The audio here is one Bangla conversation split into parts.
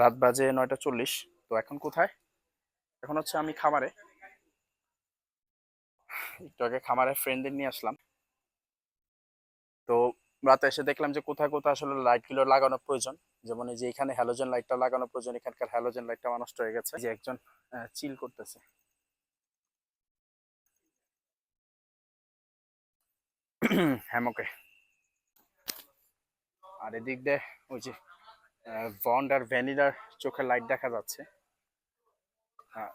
রাত বাজে নয়টা চল্লিশ। তো এখন কোথায়? এখন হচ্ছে আমি খামারে। একটু আগে খামারে ফ্রেন্ডদের নিয়ে আসলাম। তো রাতে এসে দেখলাম যে কোথায় কোথায় আসলে লাইটগুলো লাগানো প্রয়োজন। যেমন এই যে এখানে হ্যালোজেন লাইটটা লাগানো প্রয়োজন, এখানকার হ্যালোজেন লাইটটা নষ্ট হয়ে গেছে। যে একজন চিল করতেছে। হ্যামকে আর এদিক দিয়ে ওই যে বন্ড আর ভ্যানিলার চোখের লাইট দেখা যাচ্ছে। আহ,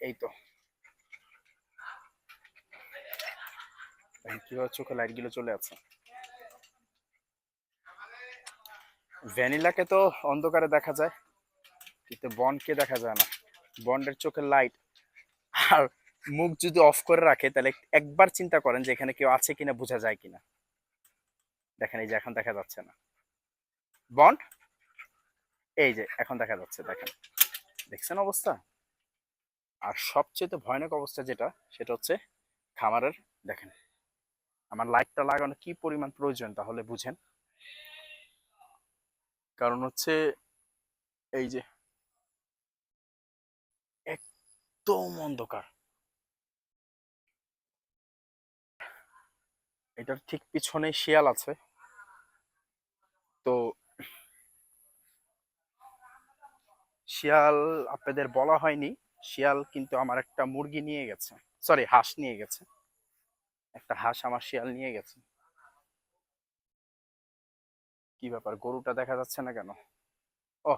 এই তো। কীভাবে লাইটগুলো চলে আছে? ভ্যানিলাকে তো অন্ধকারে দেখা যায় কিন্তু বন্ডকে দেখা যায় না। বন্ডের চোখের লাইট আর মুখ যদি অফ করে রাখে তাহলে একবার চিন্তা করেন যে এখানে কেউ আছে কিনা বোঝা যায় কিনা। দেখেন এই যে এখন দেখা যাচ্ছে না। বন্ড? এই যে, এখন দেখা যাচ্ছে, দেখেন। দেখছেন অবস্থা? আর সবচেয়ে ভয়ানক অবস্থা যেটা, সেটা হচ্ছে খামারের, দেখেন। আমার লাইটটা লাগানো কি পরিমাণ প্রয়োজন, তাহলে বুঝেন। কারণ হচ্ছে, এই যে, একদম অন্ধকার। এটার ঠিক পিছনে শিয়াল আছে তো শিয়াল আপনাদের বলা হয়নি। শিয়াল কিন্তু আমার একটা মুরগি নিয়ে গেছে। সরি হাঁস নিয়ে গেছে। একটা হাঁস আমার শিয়াল নিয়ে গেছে। কি ব্যাপার, গরুটা দেখা যাচ্ছে না কেন? ও,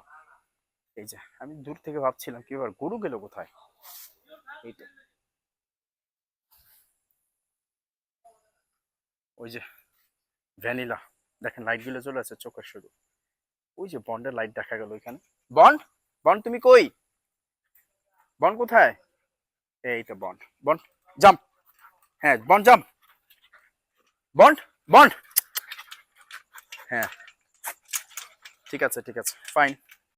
এই যে, আমি দূর থেকে ভাবছিলাম, কি ব্যাপার, গরু গেল কোথায়? এই তো। ওই যে, ভ্যানিলা, দেখেন লাইটগুলো চলে আছে চোখের শুরু। ওই যে বন্ডের লাইট দেখা গেল ওইখানে। বন্ড বন্ড তুমি কই? বন কোথায়? এই তো বন। বন, জাম্প। হ্যাঁ বন, জাম্প। বন বন। হ্যাঁ। ঠিক আছে ঠিক আছে। ফাইন